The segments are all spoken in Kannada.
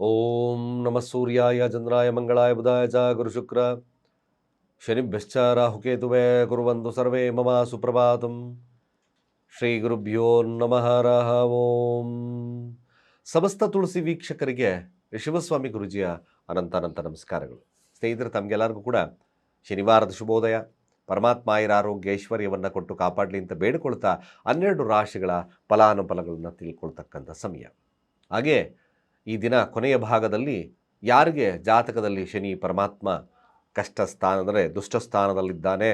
ಓಂ ನಮಃ ಸೂರ್ಯಾಯ ಚಂದ್ರಾಯ ಮಂಗಳಾಯ ಬುಧಾಯ ಚ ಗುರುಶುಕ್ರ ಶನಿಭ್ಯಶ್ಚ ರಾಹುಕೇತುವೆ ಕುರುವಂತು ಸರ್ವೇ ಮಮ ಸುಪ್ರಭಾತಂ. ಶ್ರೀ ಗುರುಭ್ಯೋ ನಮಃ ರಹ ಓಂ. ಸಮಸ್ತ ತುಳಸಿ ವೀಕ್ಷಕರಿಗೆ ಶಿವಸ್ವಾಮಿ ಗುರುಜಿಯ ಅನಂತ ಅನಂತ ನಮಸ್ಕಾರಗಳು. ಸ್ನೇಹಿತರೆ, ತಮಗೆಲ್ಲರಿಗೂ ಕೂಡ ಶನಿವಾರದ ಶುಭೋದಯ. ಪರಮಾತ್ಮ ಆರೋಗ್ಯ ಐಶ್ವರ್ಯವನ್ನು ಕೊಟ್ಟು ಕಾಪಾಡಲಿ ಅಂತ ಬೇಡಿಕೊಳ್ತಾ ಹನ್ನೆರಡು ರಾಶಿಗಳ ಫಲಾನುಫಲಗಳನ್ನು ತಿಳ್ಕೊಳ್ತಕ್ಕಂಥ ಸಮಯ. ಹಾಗೆ ಈ ದಿನ ಕೊನೆಯ ಭಾಗದಲ್ಲಿ ಯಾರಿಗೆ ಜಾತಕದಲ್ಲಿ ಶನಿ ಪರಮಾತ್ಮ ಕಷ್ಟ ಸ್ಥಾನ, ಅಂದರೆ ದುಷ್ಟ ಸ್ಥಾನದಲ್ಲಿದ್ದಾನೆ,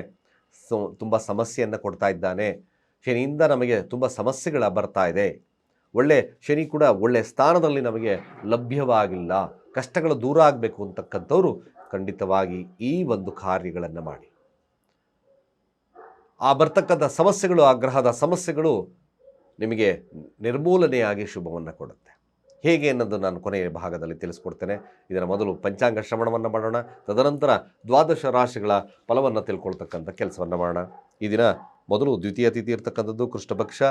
ಸೊ, ತುಂಬ ಸಮಸ್ಯೆಯನ್ನು ಕೊಡ್ತಾ ಇದ್ದಾನೆ, ಶನಿಯಿಂದ ನಮಗೆ ತುಂಬ ಸಮಸ್ಯೆಗಳ ಬರ್ತಾ ಇದೆ. ಒಳ್ಳೆ ಶನಿ ಕೂಡ ಒಳ್ಳೆ ಸ್ಥಾನದಲ್ಲಿ ನಮಗೆ ಲಭ್ಯವಾಗಿಲ್ಲ, ಕಷ್ಟಗಳು ದೂರ ಆಗಬೇಕು ಅಂತಕ್ಕಂಥವ್ರು ಖಂಡಿತವಾಗಿ ಈ ಒಂದು ಕಾರ್ಯಗಳನ್ನು ಮಾಡಿ. ಆ ಬರ್ತಕ್ಕಂಥ ಸಮಸ್ಯೆಗಳು, ಆ ಸಮಸ್ಯೆಗಳು ನಿಮಗೆ ನಿರ್ಮೂಲನೆಯಾಗಿ ಶುಭವನ್ನು ಕೊಡುತ್ತೆ. ಹೇಗೆ ಅನ್ನೋದು ನಾನು ಕೊನೆಯ ಭಾಗದಲ್ಲಿ ತಿಳಿಸ್ಕೊಡ್ತೇನೆ. ಇದರ ಮೊದಲು ಪಂಚಾಂಗ ಶ್ರವಣವನ್ನು ಮಾಡೋಣ. ತದನಂತರ ದ್ವಾದಶ ರಾಶಿಗಳ ಫಲವನ್ನು ತಿಳ್ಕೊಳ್ತಕ್ಕಂಥ ಕೆಲಸವನ್ನು ಮಾಡೋಣ. ಈ ದಿನ ಮೊದಲು ದ್ವಿತೀಯ ತಿಥಿ ಇರ್ತಕ್ಕಂಥದ್ದು ಕೃಷ್ಣಪಕ್ಷ.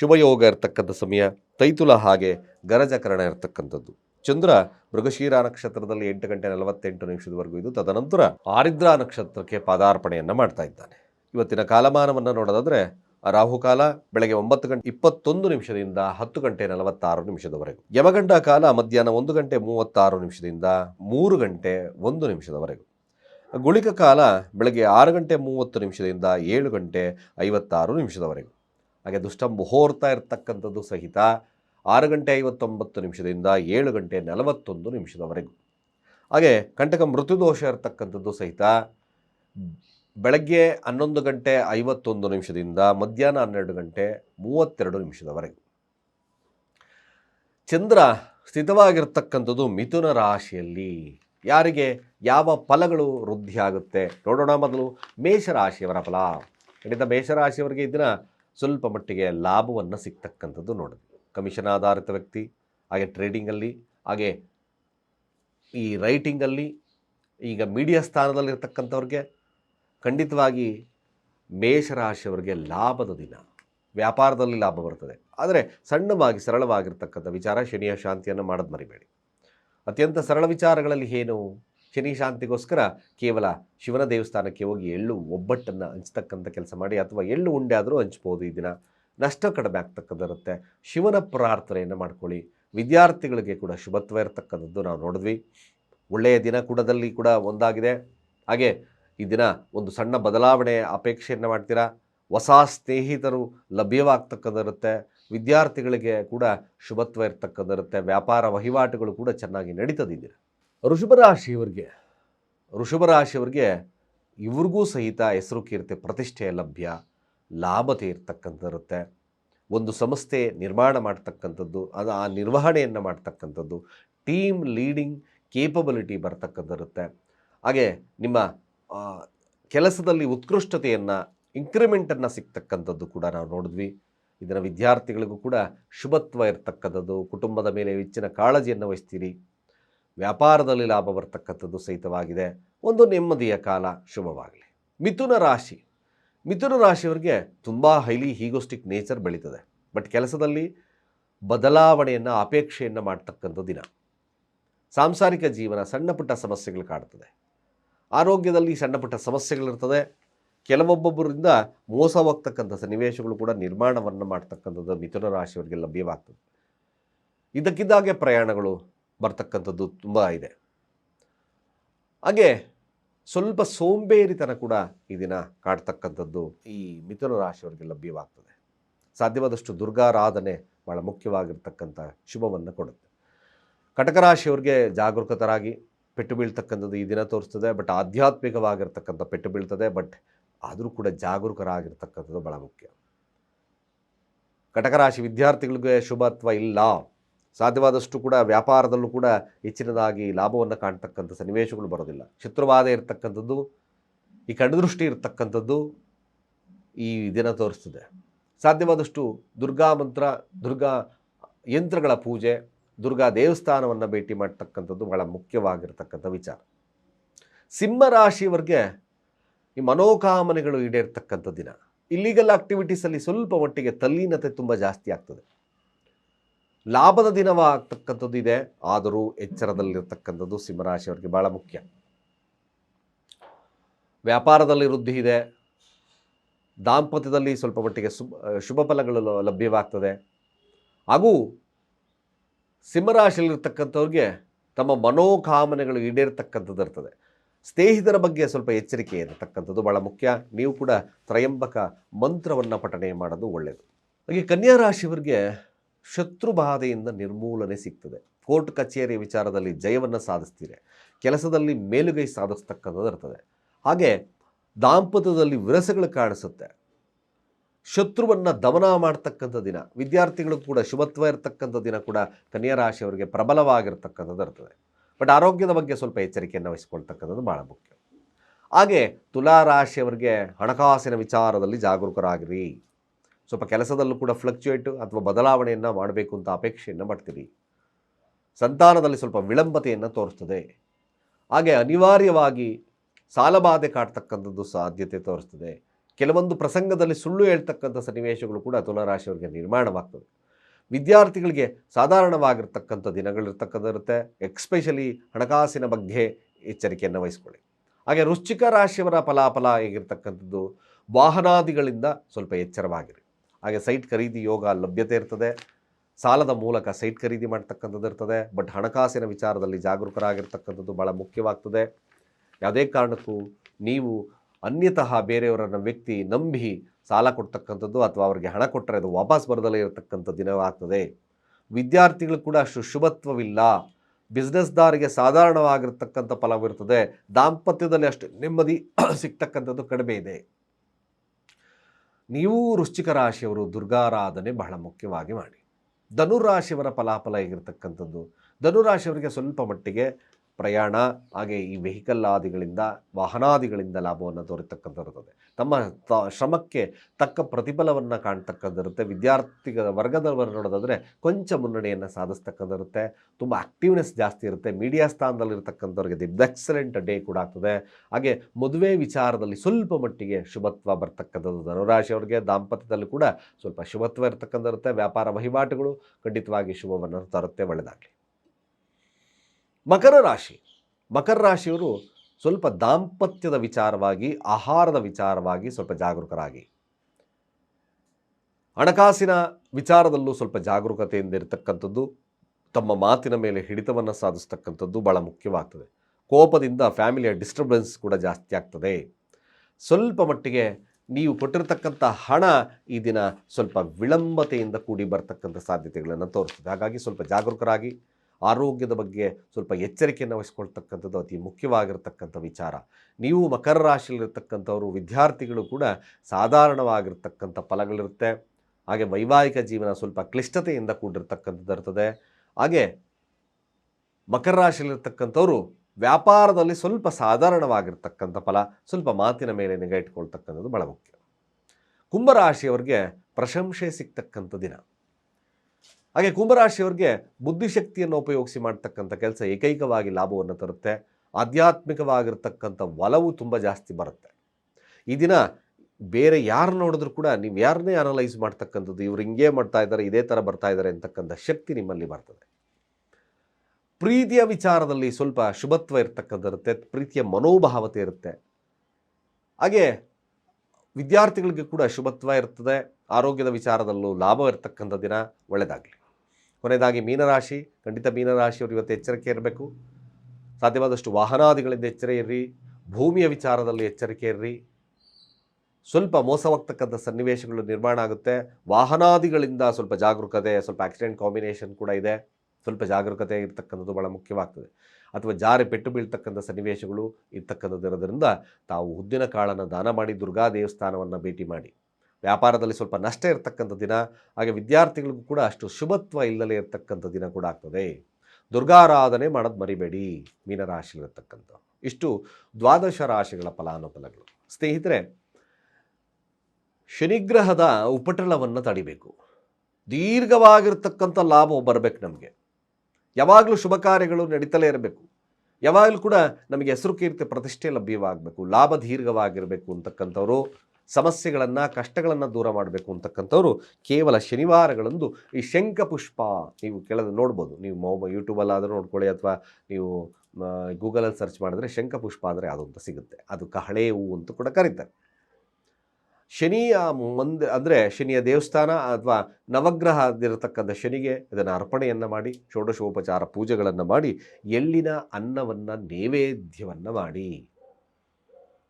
ಶುಭಯೋಗ ಇರ್ತಕ್ಕಂಥ ಸಮಯ. ತೈತುಲ ಹಾಗೆ ಗರಜಕರಣ ಇರತಕ್ಕಂಥದ್ದು. ಚಂದ್ರ ಮೃಗಶೀರ ನಕ್ಷತ್ರದಲ್ಲಿ ಎಂಟು ಗಂಟೆ ನಲವತ್ತೆಂಟು ನಿಮಿಷದವರೆಗೂ ಇದು ತದನಂತರ ಆರಿದ್ರಾ ನಕ್ಷತ್ರಕ್ಕೆ ಪಾದಾರ್ಪಣೆಯನ್ನು ಮಾಡ್ತಾ ಇದ್ದಾನೆ. ಇವತ್ತಿನ ಕಾಲಮಾನವನ್ನು ನೋಡೋದಾದರೆ ರಾಹುಕಾಲ ಬೆಳಗ್ಗೆ ಒಂಬತ್ತು ಗಂಟೆ ಇಪ್ಪತ್ತೊಂದು ನಿಮಿಷದಿಂದ ಹತ್ತು ಗಂಟೆ ನಲವತ್ತಾರು ನಿಮಿಷದವರೆಗೂ. ಯಮಗಂಡ ಕಾಲ ಮಧ್ಯಾಹ್ನ ಒಂದು ಗಂಟೆ ಮೂವತ್ತಾರು ನಿಮಿಷದಿಂದ ಮೂರು ಗಂಟೆ ಒಂದು ನಿಮಿಷದವರೆಗೆ. ಗುಳಿಕ ಕಾಲ ಬೆಳಗ್ಗೆ ಆರು ಗಂಟೆ ಮೂವತ್ತು ನಿಮಿಷದಿಂದ ಏಳು ಗಂಟೆ ಐವತ್ತಾರು ನಿಮಿಷದವರೆಗೂ. ಹಾಗೆ ದುಷ್ಟ ಮುಹೂರ್ತ ಇರತಕ್ಕಂಥದ್ದು ಸಹಿತ ಆರು ಗಂಟೆ ಐವತ್ತೊಂಬತ್ತು ನಿಮಿಷದಿಂದ ಏಳು ಗಂಟೆ ನಲವತ್ತೊಂದು ನಿಮಿಷದವರೆಗೂ. ಹಾಗೆ ಕಂಟಕ ಮೃತ್ಯುದೋಷ ಇರತಕ್ಕಂಥದ್ದು ಸಹಿತ ಬೆಳಗ್ಗೆ ಹನ್ನೊಂದು ಗಂಟೆ ಐವತ್ತೊಂದು ನಿಮಿಷದಿಂದ ಮಧ್ಯಾಹ್ನ ಹನ್ನೆರಡು ಗಂಟೆ ಮೂವತ್ತೆರಡು ನಿಮಿಷದವರೆಗೆ. ಚಂದ್ರ ಸ್ಥಿತವಾಗಿರ್ತಕ್ಕಂಥದ್ದು ಮಿಥುನ ರಾಶಿಯಲ್ಲಿ. ಯಾರಿಗೆ? ಯಾವ ಫಲಗಳು ವೃದ್ಧಿಯಾಗುತ್ತೆ? ನೋಡೋಣ ಮೊದಲು ಮೇಷರಾಶಿಯವರ ಫಲ. ಖಂಡಿತ ಮೇಷರಾಶಿಯವರಿಗೆ ಇದನ್ನ ದಿನ ಸ್ವಲ್ಪ ಮಟ್ಟಿಗೆ ಲಾಭವನ್ನು ಸಿಗ್ತಕ್ಕಂಥದ್ದು ನೋಡಿದ್ವಿ ಕಮಿಷನ್ ಆಧಾರಿತ ವ್ಯಕ್ತಿ, ಹಾಗೆ ಟ್ರೇಡಿಂಗಲ್ಲಿ, ಹಾಗೆ ಈ ರೈಟಿಂಗಲ್ಲಿ, ಈಗ ಮೀಡಿಯಾ ಸ್ಥಾನದಲ್ಲಿರ್ತಕ್ಕಂಥವ್ರಿಗೆ ಖಂಡಿತವಾಗಿ ಮೇಷರಾಶಿಯವರಿಗೆ ಲಾಭದ ದಿನ. ವ್ಯಾಪಾರದಲ್ಲಿ ಲಾಭ ಬರ್ತದೆ. ಆದರೆ ಸಣ್ಣವಾಗಿ ಸರಳವಾಗಿರ್ತಕ್ಕಂಥ ವಿಚಾರ ಶನಿಯ ಶಾಂತಿಯನ್ನು ಮಾಡೋದು ಮರಿಬೇಡಿ. ಅತ್ಯಂತ ಸರಳ ವಿಚಾರಗಳಲ್ಲಿ ಏನು? ಶನಿ ಶಾಂತಿಗೋಸ್ಕರ ಕೇವಲ ಶಿವನ ದೇವಸ್ಥಾನಕ್ಕೆ ಹೋಗಿ ಎಳ್ಳು ಒಬ್ಬಟ್ಟನ್ನು ಹಂಚ್ತಕ್ಕಂಥ ಕೆಲಸ ಮಾಡಿ ಅಥವಾ ಎಳ್ಳು ಉಂಡೆ ಆದರೂ ಹಂಚ್ಬೋದು ಈ ದಿನ. ನಷ್ಟ ಕಡಿಮೆ ಆಗ್ತಕ್ಕಂಥಿರುತ್ತೆ ಶಿವನ ಪ್ರಾರ್ಥನೆಯನ್ನು ಮಾಡ್ಕೊಳ್ಳಿ. ವಿದ್ಯಾರ್ಥಿಗಳಿಗೆ ಕೂಡ ಶುಭತ್ವ ಇರತಕ್ಕಂಥದ್ದು ನಾವು ನೋಡಿದ್ವಿ. ಒಳ್ಳೆಯ ದಿನ ಕೂಡದಲ್ಲಿ ಕೂಡ ಒಂದಾಗಿದೆ. ಹಾಗೆ ಈ ದಿನ ಒಂದು ಸಣ್ಣ ಬದಲಾವಣೆ ಅಪೇಕ್ಷೆಯನ್ನು ಮಾಡ್ತೀರಾ? ಹೊಸ ಸ್ನೇಹಿತರು ಲಭ್ಯವಾಗ್ತಕ್ಕಂಥದ್ದಿರುತ್ತೆ. ವಿದ್ಯಾರ್ಥಿಗಳಿಗೆ ಕೂಡ ಶುಭತ್ವ ಇರ್ತಕ್ಕಂಥಿರುತ್ತೆ ವ್ಯಾಪಾರ ವಹಿವಾಟುಗಳು ಕೂಡ ಚೆನ್ನಾಗಿ ನಡೀತದಿದ್ದೀರ ಋಷಭ ರಾಶಿಯವರಿಗೆ ಋಷಭ ರಾಶಿಯವರಿಗೆ ಇವ್ರಿಗೂ ಸಹಿತ ಹೆಸರು ಕೀರ್ತಿ, ಪ್ರತಿಷ್ಠೆ ಲಭ್ಯ ಲಾಭತೆ ಇರ್ತಕ್ಕಂಥಿರುತ್ತೆ ಒಂದು ಸಂಸ್ಥೆ ನಿರ್ಮಾಣ ಮಾಡ್ತಕ್ಕಂಥದ್ದು, ಅದು ಆ ನಿರ್ವಹಣೆಯನ್ನು ಮಾಡ್ತಕ್ಕಂಥದ್ದು, ಟೀಮ್ ಲೀಡಿಂಗ್ ಕೇಪಬಿಲಿಟಿ ಬರ್ತಕ್ಕಂಥಿರುತ್ತೆ ಹಾಗೆ ನಿಮ್ಮ ಕೆಲಸದಲ್ಲಿ ಉತ್ಕೃಷ್ಟತೆಯನ್ನು ಇಂಕ್ರಿಮೆಂಟನ್ನು ಸಿಗ್ತಕ್ಕಂಥದ್ದು ಕೂಡ ನಾವು ನೋಡಿದ್ವಿ. ಇದರ ವಿದ್ಯಾರ್ಥಿಗಳಿಗೂ ಕೂಡ ಶುಭತ್ವ ಇರತಕ್ಕಂಥದ್ದು. ಕುಟುಂಬದ ಮೇಲೆ ಹೆಚ್ಚಿನ ಕಾಳಜಿಯನ್ನು ವಹಿಸ್ತೀರಿ. ವ್ಯಾಪಾರದಲ್ಲಿ ಲಾಭ ಬರ್ತಕ್ಕಂಥದ್ದು ಸಹಿತವಾಗಿದೆ. ಒಂದು ನೆಮ್ಮದಿಯ ಕಾಲ ಶುಭವಾಗಲಿ. ಮಿಥುನ ರಾಶಿ. ಮಿಥುನ ರಾಶಿಯವರಿಗೆ ತುಂಬ ಹೈಲಿ ಹೀಗೋಸ್ಟಿಕ್ ನೇಚರ್ ಬೆಳೀತದೆ. ಬಟ್ ಕೆಲಸದಲ್ಲಿ ಬದಲಾವಣೆಯನ್ನು, ಅಪೇಕ್ಷೆಯನ್ನು ಮಾಡ್ತಕ್ಕಂಥ ದಿನ. ಸಾಂಸಾರಿಕ ಜೀವನ ಸಣ್ಣ ಪುಟ್ಟ ಸಮಸ್ಯೆಗಳು ಕಾಡ್ತದೆ ಆರೋಗ್ಯದಲ್ಲಿ ಸಣ್ಣ ಪುಟ್ಟ ಸಮಸ್ಯೆಗಳಿರ್ತದೆ. ಕೆಲವೊಬ್ಬೊಬ್ಬರಿಂದ ಮೋಸವಾಗ್ತಕ್ಕಂಥ ಸನ್ನಿವೇಶಗಳು ಕೂಡ ನಿರ್ಮಾಣವನ್ನು ಮಾಡ್ತಕ್ಕಂಥದ್ದು ಮಿಥುನ ರಾಶಿಯವರಿಗೆ ಲಭ್ಯವಾಗ್ತದೆ. ಇದಕ್ಕಿದ್ದಾಗೆ ಪ್ರಯಾಣಗಳು ಬರ್ತಕ್ಕಂಥದ್ದು ತುಂಬ ಇದೆ. ಹಾಗೆ ಸ್ವಲ್ಪ ಸೋಂಬೇರಿತನ ಕೂಡ ಈ ದಿನ ಕಾಡ್ತಕ್ಕಂಥದ್ದು ಈ ಮಿಥುನ ರಾಶಿಯವರಿಗೆ ಲಭ್ಯವಾಗ್ತದೆ. ಸಾಧ್ಯವಾದಷ್ಟು ದುರ್ಗಾರಾಧನೆ ಭಾಳ ಮುಖ್ಯವಾಗಿರ್ತಕ್ಕಂಥ ಶುಭವನ್ನು ಕೊಡುತ್ತೆ. ಕಟಕ ರಾಶಿಯವ್ರಿಗೆ ಜಾಗರೂಕತರಾಗಿ ಪೆಟ್ಟು ಬೀಳ್ತಕ್ಕಂಥದ್ದು ಈ ದಿನ ತೋರಿಸ್ತದೆ ಬಟ್ ಆಧ್ಯಾತ್ಮಿಕವಾಗಿರ್ತಕ್ಕಂಥ ಪೆಟ್ಟು ಬೀಳ್ತದೆ ಬಟ್ ಆದರೂ ಕೂಡ ಜಾಗರೂಕರಾಗಿರ್ತಕ್ಕಂಥದ್ದು ಬಹಳ ಮುಖ್ಯ. ಕಟಕ ರಾಶಿ ವಿದ್ಯಾರ್ಥಿಗಳಿಗೆ ಶುಭತ್ವ ಇಲ್ಲ. ಸಾಧ್ಯವಾದಷ್ಟು ಕೂಡ ವ್ಯಾಪಾರದಲ್ಲೂ ಕೂಡ ಹೆಚ್ಚಿನದಾಗಿ ಲಾಭವನ್ನು ಕಾಣ್ತಕ್ಕಂಥ ಸನ್ನಿವೇಶಗಳು ಬರೋದಿಲ್ಲ. ಶತ್ರುವಾದ ಇರತಕ್ಕಂಥದ್ದು, ಈ ಕಣ್ದೃಷ್ಟಿ ಇರತಕ್ಕಂಥದ್ದು ಈ ದಿನ ತೋರಿಸ್ತದೆ. ಸಾಧ್ಯವಾದಷ್ಟು ದುರ್ಗಾ ಮಂತ್ರ, ದುರ್ಗಾ ಯಂತ್ರಗಳ ಪೂಜೆ ದುರ್ಗಾ ದೇವಸ್ಥಾನವನ್ನು ಭೇಟಿ ಮಾಡ್ತಕ್ಕಂಥದ್ದು ಭಾಳ ಮುಖ್ಯವಾಗಿರ್ತಕ್ಕಂಥ ವಿಚಾರ. ಸಿಂಹರಾಶಿಯವರಿಗೆ ಈ ಮನೋಕಾಮನೆಗಳು ಈಡೇರ್ತಕ್ಕಂಥ ದಿನ. ಇಲ್ಲಿಗಲ್ ಆಕ್ಟಿವಿಟೀಸಲ್ಲಿ ಸ್ವಲ್ಪ ಮಟ್ಟಿಗೆ ತಲ್ಲೀನತೆ ತುಂಬ ಜಾಸ್ತಿ ಆಗ್ತದೆ. ಲಾಭದ ದಿನವಾಗ್ತಕ್ಕಂಥದ್ದು ಇದೆ, ಆದರೂ ಎಚ್ಚರದಲ್ಲಿರ್ತಕ್ಕಂಥದ್ದು ಸಿಂಹರಾಶಿಯವರಿಗೆ ಬಹಳ ಮುಖ್ಯ. ವ್ಯಾಪಾರದಲ್ಲಿ ವೃದ್ಧಿ ಇದೆ, ದಾಂಪತ್ಯದಲ್ಲಿ ಸ್ವಲ್ಪ ಮಟ್ಟಿಗೆ ಶುಭ ಶುಭ ಫಲಗಳು ಲಭ್ಯವಾಗ್ತದೆ. ಹಾಗೂ ಸಿಂಹರಾಶಿಯಲ್ಲಿರ್ತಕ್ಕಂಥವ್ರಿಗೆ ತಮ್ಮ ಮನೋಕಾಮನೆಗಳು ಈಡೇರ್ತಕ್ಕಂಥದ್ದು ಇರ್ತದೆ. ಸ್ನೇಹಿತರ ಬಗ್ಗೆ ಸ್ವಲ್ಪ ಎಚ್ಚರಿಕೆ ಇರತಕ್ಕಂಥದ್ದು ಭಾಳ ಮುಖ್ಯ. ನೀವು ಕೂಡ ತ್ರಯಂಬಕ ಮಂತ್ರವನ್ನು ಪಠಣೆ ಮಾಡೋದು ಒಳ್ಳೆಯದು ಹಾಗೆ ಕನ್ಯಾ ರಾಶಿಯವರಿಗೆ ಶತ್ರು ಬಾಧೆಯಿಂದ ನಿರ್ಮೂಲನೆ ಸಿಗ್ತದೆ. ಕೋರ್ಟ್ ಕಚೇರಿ ವಿಚಾರದಲ್ಲಿ ಜಯವನ್ನು ಸಾಧಿಸ್ತೀರಿ. ಕೆಲಸದಲ್ಲಿ ಮೇಲುಗೈ ಸಾಧಿಸ್ತಕ್ಕಂಥದ್ದು ಇರ್ತದೆ. ಹಾಗೆ ದಾಂಪತ್ಯದಲ್ಲಿ ವಿರಸಗಳು ಕಾಣಿಸುತ್ತೆ. ಶತ್ರುವನ್ನು ದಮನ ಮಾಡ್ತಕ್ಕಂಥ ದಿನ, ವಿದ್ಯಾರ್ಥಿಗಳು ಕೂಡ ಶುಭತ್ವ ಇರತಕ್ಕಂಥ ದಿನ ಕೂಡ ಕನ್ಯಾ ರಾಶಿಯವರಿಗೆ ಪ್ರಬಲವಾಗಿರ್ತಕ್ಕಂಥದ್ದು ಇರ್ತದೆ. ಬಟ್ ಆರೋಗ್ಯದ ಬಗ್ಗೆ ಸ್ವಲ್ಪ ಎಚ್ಚರಿಕೆಯನ್ನು ವಹಿಸ್ಕೊಳ್ತಕ್ಕಂಥದ್ದು ಭಾಳ ಮುಖ್ಯ. ಹಾಗೆ ತುಲಾ ರಾಶಿಯವರಿಗೆ ಹಣಕಾಸಿನ ವಿಚಾರದಲ್ಲಿ ಜಾಗರೂಕರಾಗಿರಿ. ಸ್ವಲ್ಪ ಕೆಲಸದಲ್ಲೂ ಕೂಡ ಫ್ಲಕ್ಚುಯೇಟ್ ಅಥವಾ ಬದಲಾವಣೆಯನ್ನು ಮಾಡಬೇಕು ಅಂತ ಅಪೇಕ್ಷೆಯನ್ನು ಮಾಡ್ತೀರಿ ಸಂತಾನದಲ್ಲಿ ಸ್ವಲ್ಪ ವಿಳಂಬತೆಯನ್ನು ತೋರಿಸ್ತದೆ. ಹಾಗೆ ಅನಿವಾರ್ಯವಾಗಿ ಸಾಲಬಾಧೆ ಕಾಡ್ತಕ್ಕಂಥದ್ದು ಸಾಧ್ಯತೆ ತೋರಿಸ್ತದೆ. ಕೆಲವೊಂದು ಪ್ರಸಂಗದಲ್ಲಿ ಸುಳ್ಳು ಹೇಳ್ತಕ್ಕಂಥ ಸನ್ನಿವೇಶಗಳು ಕೂಡ ತುಲಾರಾಶಿಯವರಿಗೆ ನಿರ್ಮಾಣವಾಗ್ತದೆ. ವಿದ್ಯಾರ್ಥಿಗಳಿಗೆ ಸಾಧಾರಣವಾಗಿರ್ತಕ್ಕಂಥ ದಿನಗಳಿರ್ತಕ್ಕಂಥಿರುತ್ತೆ ಎಕ್ಸ್ಪೆಷಲಿ ಹಣಕಾಸಿನ ಬಗ್ಗೆ ಎಚ್ಚರಿಕೆಯನ್ನು ವಹಿಸ್ಕೊಳ್ಳಿ. ಹಾಗೆ ವೃಶ್ಚಿಕ ರಾಶಿಯವರ ಫಲಾಫಲ ಹೇಗಿರ್ತಕ್ಕಂಥದ್ದು? ವಾಹನಾದಿಗಳಿಂದ ಸ್ವಲ್ಪ ಎಚ್ಚರವಾಗಿರಿ. ಹಾಗೆ ಸೈಟ್ ಖರೀದಿ ಯೋಗ ಲಭ್ಯತೆ ಇರ್ತದೆ. ಸಾಲದ ಮೂಲಕ ಸೈಟ್ ಖರೀದಿ ಮಾಡ್ತಕ್ಕಂಥದ್ದು ಇರ್ತದೆ. ಬಟ್ ಹಣಕಾಸಿನ ವಿಚಾರದಲ್ಲಿ ಜಾಗರೂಕರಾಗಿರ್ತಕ್ಕಂಥದ್ದು ಭಾಳ ಮುಖ್ಯವಾಗ್ತದೆ. ಯಾವುದೇ ಕಾರಣಕ್ಕೂ ನೀವು ಅನ್ಯತಃ ಬೇರೆಯವರನ್ನು ವ್ಯಕ್ತಿ ನಂಬಿ ಸಾಲ ಕೊಡ್ತಕ್ಕಂಥದ್ದು ಅಥವಾ ಅವರಿಗೆ ಹಣ ಕೊಟ್ಟರೆ ಅದು ವಾಪಸ್ ಬರದಲ್ಲೇ ಇರತಕ್ಕಂಥ ದಿನವಾಗ್ತದೆ ವಿದ್ಯಾರ್ಥಿಗಳು ಕೂಡ ಅಷ್ಟು ಶುಭತ್ವವಿಲ್ಲ. ಬಿಸ್ನೆಸ್ದಾರಿಗೆ ಸಾಧಾರಣವಾಗಿರ್ತಕ್ಕಂಥ ಫಲವಿರ್ತದೆ ದಾಂಪತ್ಯದಲ್ಲಿ ಅಷ್ಟು ನೆಮ್ಮದಿ ಸಿಗ್ತಕ್ಕಂಥದ್ದು ಕಡಿಮೆ ಇದೆ. ನೀವು ವೃಶ್ಚಿಕ ರಾಶಿಯವರು ದುರ್ಗಾರಾಧನೆ ಬಹಳ ಮುಖ್ಯವಾಗಿ ಮಾಡಿ. ಧನುರಾಶಿಯವರ ಫಲಾಫಲ ಹೇಗಿರ್ತಕ್ಕಂಥದ್ದು? ಧನುರಾಶಿಯವರಿಗೆ ಸ್ವಲ್ಪ ಮಟ್ಟಿಗೆ ಪ್ರಯಾಣ, ಹಾಗೆ ಈ ವೆಹಿಕಲ್ ಆದಿಗಳಿಂದ ವಾಹನಾದಿಗಳಿಂದ ಲಾಭವನ್ನು ತೋರಿತಕ್ಕಂಥದ್ದು ತಮ್ಮ ತ, ಶ್ರಮಕ್ಕೆ ತಕ್ಕ ಪ್ರತಿಫಲವನ್ನು ಕಾಣ್ತಕ್ಕಂಥಿರುತ್ತೆ ವಿದ್ಯಾರ್ಥಿಗಳ ವರ್ಗದವರು ನೋಡೋದಾದರೆ ಕೊಂಚ ಮುನ್ನಡೆಯನ್ನು ಸಾಧಿಸ್ತಕ್ಕಂಥಿರುತ್ತೆ ತುಂಬ ಆಕ್ಟಿವ್ನೆಸ್ ಜಾಸ್ತಿ ಇರುತ್ತೆ. ಮೀಡಿಯಾ ಸ್ಥಾನದಲ್ಲಿರ್ತಕ್ಕಂಥವ್ರಿಗೆ ದಿ ಎಕ್ಸಲೆಂಟ್ ಡೇ ಕೂಡ ಆಗ್ತದೆ. ಹಾಗೆ ಮದುವೆ ವಿಚಾರದಲ್ಲಿ ಸ್ವಲ್ಪ ಮಟ್ಟಿಗೆ ಶುಭತ್ವ ಬರ್ತಕ್ಕಂಥದ್ದು ಧನುರಾಶಿಯವರಿಗೆ ದಾಂಪತ್ಯದಲ್ಲಿ ಕೂಡ ಸ್ವಲ್ಪ ಶುಭತ್ವ ಇರ್ತಕ್ಕಂಥಿರುತ್ತೆ ವ್ಯಾಪಾರ ವಹಿವಾಟುಗಳು ಖಂಡಿತವಾಗಿ ಶುಭವನ್ನು ತರುತ್ತೆ ಒಳ್ಳೆಯದಾಗಲಿ ಮಕರ ರಾಶಿ. ಮಕರ ರಾಶಿಯವರು ಸ್ವಲ್ಪ ದಾಂಪತ್ಯದ ವಿಚಾರವಾಗಿ, ಆಹಾರದ ವಿಚಾರವಾಗಿ ಸ್ವಲ್ಪ ಜಾಗರೂಕರಾಗಿ. ಹಣಕಾಸಿನ ವಿಚಾರದಲ್ಲೂ ಸ್ವಲ್ಪ ಜಾಗರೂಕತೆಯಿಂದ ಇರತಕ್ಕಂಥದ್ದು, ತಮ್ಮ ಮಾತಿನ ಮೇಲೆ ಹಿಡಿತವನ್ನು ಸಾಧಿಸ್ತಕ್ಕಂಥದ್ದು ಭಾಳ ಮುಖ್ಯವಾಗ್ತದೆ. ಕೋಪದಿಂದ ಫ್ಯಾಮಿಲಿಯ ಡಿಸ್ಟರ್ಬೆನ್ಸ್ ಕೂಡ ಜಾಸ್ತಿ ಆಗ್ತದೆ. ಸ್ವಲ್ಪ ಮಟ್ಟಿಗೆ ನೀವು ಕೊಟ್ಟಿರತಕ್ಕಂಥ ಹಣ ಈ ದಿನ ಸ್ವಲ್ಪ ವಿಳಂಬತೆಯಿಂದ ಕೂಡಿ ಬರ್ತಕ್ಕಂಥ ಸಾಧ್ಯತೆಗಳನ್ನು ತೋರಿಸ್ತದೆ. ಹಾಗಾಗಿ ಸ್ವಲ್ಪ ಜಾಗರೂಕರಾಗಿ ಆರೋಗ್ಯದ ಬಗ್ಗೆ ಸ್ವಲ್ಪ ಎಚ್ಚರಿಕೆಯನ್ನು ವಹಿಸ್ಕೊಳ್ತಕ್ಕಂಥದ್ದು ಅತಿ ಮುಖ್ಯವಾಗಿರ್ತಕ್ಕಂಥ ವಿಚಾರ. ನೀವು ಮಕರ ರಾಶಿಯಲ್ಲಿರ್ತಕ್ಕಂಥವರು, ವಿದ್ಯಾರ್ಥಿಗಳು ಕೂಡ ಸಾಧಾರಣವಾಗಿರ್ತಕ್ಕಂಥ ಫಲಗಳಿರುತ್ತೆ. ಹಾಗೆ ವೈವಾಹಿಕ ಜೀವನ ಸ್ವಲ್ಪ ಕ್ಲಿಷ್ಟತೆಯಿಂದ ಕೂಡಿರ್ತಕ್ಕಂಥದ್ದು ಇರ್ತದೆ. ಹಾಗೆ ಮಕರ ರಾಶಿಯಲ್ಲಿರ್ತಕ್ಕಂಥವರು ವ್ಯಾಪಾರದಲ್ಲಿ ಸ್ವಲ್ಪ ಸಾಧಾರಣವಾಗಿರ್ತಕ್ಕಂಥ ಫಲ, ಸ್ವಲ್ಪ ಮಾತಿನ ಮೇಲೆ ನಿಗಾ ಇಟ್ಕೊಳ್ತಕ್ಕಂಥದ್ದು ಬಹಳ ಮುಖ್ಯ. ಕುಂಭರಾಶಿಯವರಿಗೆ ಪ್ರಶಂಸೆ ಸಿಗ್ತಕ್ಕಂಥ ದಿನ. ಹಾಗೆ ಕುಂಭರಾಶಿಯವರಿಗೆ ಬುದ್ಧಿಶಕ್ತಿಯನ್ನು ಉಪಯೋಗಿಸಿ ಮಾಡ್ತಕ್ಕಂಥ ಕೆಲಸ ಏಕೈಕವಾಗಿ ಲಾಭವನ್ನು ತರುತ್ತೆ. ಆಧ್ಯಾತ್ಮಿಕವಾಗಿರ್ತಕ್ಕಂಥ ಒಲವು ತುಂಬ ಜಾಸ್ತಿ ಬರುತ್ತೆ. ಈ ದಿನ ಬೇರೆ ಯಾರು ನೋಡಿದ್ರು ಕೂಡ ನೀವು ಯಾರನ್ನೇ ಅನಲೈಸ್ ಮಾಡ್ತಕ್ಕಂಥದ್ದು, ಇವ್ರು ಹಿಂಗೆ ಮಾಡ್ತಾ ಇದ್ದಾರೆ ಇದೇ ಥರ ಬರ್ತಾ ಇದ್ದಾರೆ ಅಂತಕ್ಕಂಥ ಶಕ್ತಿ ನಿಮ್ಮಲ್ಲಿ ಬರ್ತದೆ. ಪ್ರೀತಿಯ ವಿಚಾರದಲ್ಲಿ ಸ್ವಲ್ಪ ಶುಭತ್ವ ಇರ್ತಕ್ಕಂಥಿರುತ್ತೆ ಪ್ರೀತಿಯ ಮನೋಭಾವತೆ ಇರುತ್ತೆ. ಹಾಗೆ ವಿದ್ಯಾರ್ಥಿಗಳಿಗೆ ಕೂಡ ಶುಭತ್ವ ಇರ್ತದೆ, ಆರೋಗ್ಯದ ವಿಚಾರದಲ್ಲೂ ಲಾಭ ಇರ್ತಕ್ಕಂಥ ದಿನ ಒಳ್ಳೆಯದಾಗಲಿ ಕೊನೆಯದಾಗಿ ಮೀನರಾಶಿ. ಖಂಡಿತ ಮೀನರಾಶಿಯವರು ಇವತ್ತು ಎಚ್ಚರಿಕೆ ಇರಬೇಕು. ಸಾಧ್ಯವಾದಷ್ಟು ವಾಹನಾದಿಗಳಿಂದ ಎಚ್ಚರ ಇರ್ರಿ. ಭೂಮಿಯ ವಿಚಾರದಲ್ಲಿ ಎಚ್ಚರಿಕೆ ಇರ್ರಿ. ಸ್ವಲ್ಪ ಮೋಸವಾಗ್ತಕ್ಕಂಥ ಸನ್ನಿವೇಶಗಳು ನಿರ್ಮಾಣ ಆಗುತ್ತೆ. ವಾಹನಾದಿಗಳಿಂದ ಸ್ವಲ್ಪ ಜಾಗರೂಕತೆ, ಸ್ವಲ್ಪ ಆಕ್ಸಿಡೆಂಟ್ ಕಾಂಬಿನೇಷನ್ ಕೂಡ ಇದೆ. ಸ್ವಲ್ಪ ಜಾಗರೂಕತೆ ಇರ್ತಕ್ಕಂಥದ್ದು ಭಾಳ ಮುಖ್ಯವಾಗ್ತದೆ. ಅಥವಾ ಜಾರಿ ಪೆಟ್ಟು ಬೀಳ್ತಕ್ಕಂಥ ಸನ್ನಿವೇಶಗಳು ಇರ್ತಕ್ಕಂಥದ್ದು ಇರೋದರಿಂದ ತಾವು ಉದ್ದಿನ ಕಾಳನ್ನು ದಾನ ಮಾಡಿ ದುರ್ಗಾ ದೇವಸ್ಥಾನವನ್ನು ಭೇಟಿ ಮಾಡಿ. ವ್ಯಾಪಾರದಲ್ಲಿ ಸ್ವಲ್ಪ ನಷ್ಟ ಇರತಕ್ಕಂಥ ದಿನ, ಹಾಗೆ ವಿದ್ಯಾರ್ಥಿಗಳಿಗೂ ಕೂಡ ಅಷ್ಟು ಶುಭತ್ವ ಇಲ್ಲದೆ ಇರತಕ್ಕಂಥ ದಿನ ಕೂಡ ಆಗ್ತದೆ. ದುರ್ಗಾರಾಧನೆ ಮಾಡೋದು ಮರಿಬೇಡಿ ಮೀನರಾಶಿಲಿರ್ತಕ್ಕಂಥ ಇಷ್ಟು ದ್ವಾದಶ ರಾಶಿಗಳ ಫಲಾನುಫಲಗಳು ಸ್ನೇಹಿತರೆ, ಶನಿಗ್ರಹದ ಉಪಟಳವನ್ನು ತಡಿಬೇಕು. ದೀರ್ಘವಾಗಿರ್ತಕ್ಕಂಥ ಲಾಭ ಬರಬೇಕು ನಮಗೆ. ಯಾವಾಗಲೂ ಶುಭ ಕಾರ್ಯಗಳು ನಡೀತಲೇ ಇರಬೇಕು. ಯಾವಾಗಲೂ ಕೂಡ ನಮಗೆ ಹೆಸರು ಕೀರ್ತಿ, ಪ್ರತಿಷ್ಠೆ ಲಭ್ಯವಾಗಬೇಕು. ಲಾಭ ದೀರ್ಘವಾಗಿರಬೇಕು ಅಂತಕ್ಕಂಥವ್ರು ಸಮಸ್ಯೆಗಳನ್ನು, ಕಷ್ಟಗಳನ್ನು ದೂರ ಮಾಡಬೇಕು ಅಂತಕ್ಕಂಥವ್ರು ಕೇವಲ ಶನಿವಾರಗಳಂದು ಈ ಶಂಖಪುಷ್ಪ ನೀವು ಕೆಳಗೆ ನೋಡ್ಬೋದು. ನೀವು ಮೊಬ ಯೂಟ್ಯೂಬಲ್ಲಾದರೂ ನೋಡ್ಕೊಳ್ಳಿ ಅಥವಾ ನೀವು ಗೂಗಲಲ್ಲಿ ಸರ್ಚ್ ಮಾಡಿದ್ರೆ ಶಂಖಪುಷ್ಪ ಅಂದರೆ ಅದು ಅಂತ ಸಿಗುತ್ತೆ. ಅದು ಕಹಳೆ ಹೂವು ಅಂತ ಕೂಡ ಕರೀತಾರೆ. ಶನಿಯ ಮುಂದೆ ಅಂದರೆ ಶನಿಯ ದೇವಸ್ಥಾನ ಅಥವಾ ನವಗ್ರಹ ಇರತಕ್ಕಂಥ ಶನಿಗೆ ಇದನ್ನು ಅರ್ಪಣೆಯನ್ನು ಮಾಡಿ, ಷೋಡಶೋಪಚಾರ ಪೂಜೆಗಳನ್ನು ಮಾಡಿ, ಎಳ್ಳಿನ ಅನ್ನವನ್ನು, ನೈವೇದ್ಯವನ್ನು ಮಾಡಿ.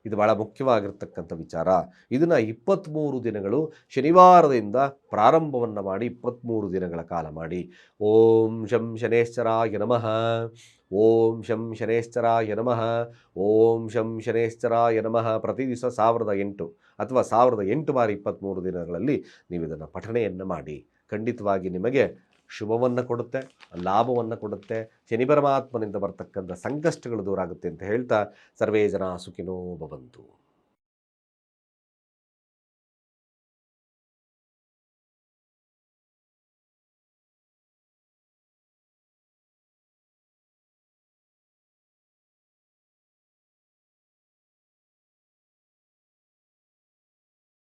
ಇದು ಭಾಳ ಮುಖ್ಯವಾಗಿರ್ತಕ್ಕಂಥ ವಿಚಾರ. ಇದನ್ನು ಇಪ್ಪತ್ತ್ಮೂರು ದಿನಗಳು ಶನಿವಾರದಿಂದ ಪ್ರಾರಂಭವನ್ನು ಮಾಡಿ ಇಪ್ಪತ್ತ್ಮೂರು ದಿನಗಳ ಕಾಲ ಮಾಡಿ. ಓಂ ಶಂ ಶನೇಶ್ವರಾಯ ನಮಃ. ಓಂ ಶಂ ಶನೇಶ್ವರಾಯ ನಮಃ. ಓಂ ಶಂ ಶನೇಶ್ವರಾಯ ನಮಃ. ಪ್ರತಿ ದಿವಸ ಸಾವಿರದ ಎಂಟು ಅಥವಾ ಸಾವಿರದ ಎಂಟು ಬಾರಿ ಇಪ್ಪತ್ತ್ಮೂರು ದಿನಗಳಲ್ಲಿ ನೀವು ಇದನ್ನು ಪಠಣೆಯನ್ನು ಮಾಡಿ. ಖಂಡಿತವಾಗಿ ನಿಮಗೆ ಶುಭವನ್ನು ಕೊಡುತ್ತೆ, ಲಾಭವನ್ನು ಕೊಡುತ್ತೆ, ಶನಿ ಪರಮಾತ್ಮನಿಂದ ಬರ್ತಕ್ಕಂಥ ಸಂಕಷ್ಟಗಳು ದೂರ ಆಗುತ್ತೆ ಅಂತ ಹೇಳ್ತಾ ಸರ್ವೇ ಜನ ಸುಖಿನೋ ಭವಂತು.